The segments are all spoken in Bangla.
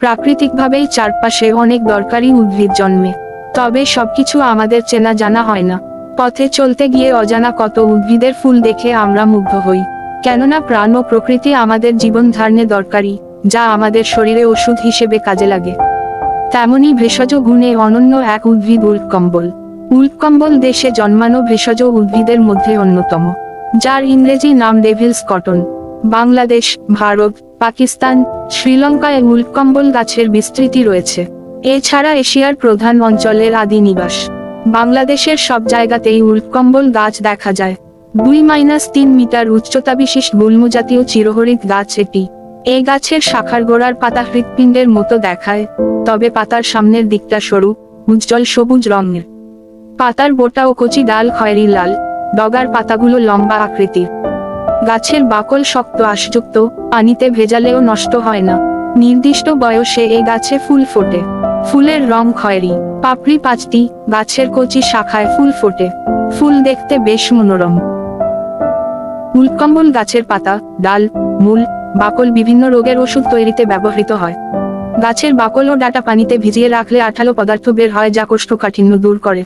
প্রাকৃতিকভাবেই চারপাশে অনেক দরকারি উদ্ভিদ জন্মে, তবে সবকিছু আমাদের চেনা জানা হয় না। পথে চলতে গিয়ে অজানা কত উদ্ভিদের ফুল দেখে আমরা মুগ্ধ হই, কেননা প্রাণ ও প্রকৃতি আমাদের জীবন ধারণে দরকারি, যা আমাদের শরীরে ওষুধ হিসেবে কাজে লাগে। তেমনি ভেষজ গুণে অনন্য এক উদ্ভিদ উল্কম্বল উল্কম্বল দেশে জন্মানো ভেষজ উদ্ভিদের মধ্যে অন্যতম, যার ইংরেজি নাম ডেভিলস কটন। বাংলাদেশ, ভারত পাকিস্তান, শ্রীলঙ্কায় উল্কম্বল গাছের বিস্তৃতি রয়েছে। এছাড়া এশিয়ার প্রধান অঞ্চলের আদি নিবাস। বাংলাদেশের সব জায়গাতেই উল্কম্বল গাছ দেখা যায়। দুই মাইনাস তিন মিটার উচ্চতা বিশিষ্ট গুল্মজাতীয় চিরহরিত গাছ এটি। এই গাছের শাখার গোড়ার পাতা হৃৎপিণ্ডের মতো দেখায়, তবে পাতার সামনের দিকটা সরু, উজ্জ্বল সবুজ রঙের। পাতার বোটা ও কচি ডাল খয়েরি লাল, ডগার পাতাগুলো লম্বা আকৃতির। গাছের বাকল শক্ত আশযুক্ত, পানিতে ভেজালেও নষ্ট হয় না। নির্দিষ্ট বয়সে এ গাছে ফুল ফোটে। ফুলের রং খয়েরি। পাপড়ি পাঁচটি, গাছের কচি শাখায় ফুল ফোটে। ফুল দেখতে বেশ মনোরম। উল্কম্বল গাছের পাতা, ডাল, মূল, বাকল বিভিন্ন রোগের ওষুধ তৈরিতে ব্যবহৃত হয়। গাছের বাকল ও ডাটা পানিতে ভিজিয়ে রাখলে আঠালো পদার্থ বের হয় যা কোষ্ঠকাঠিন্য দূর করে।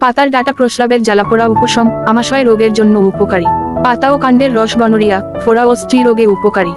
পাতার ডাটা প্রস্রাবের জ্বালাপোড়া উপশম, আমাশয় রোগের জন্য উপকারী। পাতা ও কাণ্ডের রস বনরিয়া ফোড়া ও স্ত্রী রোগে উপকারী।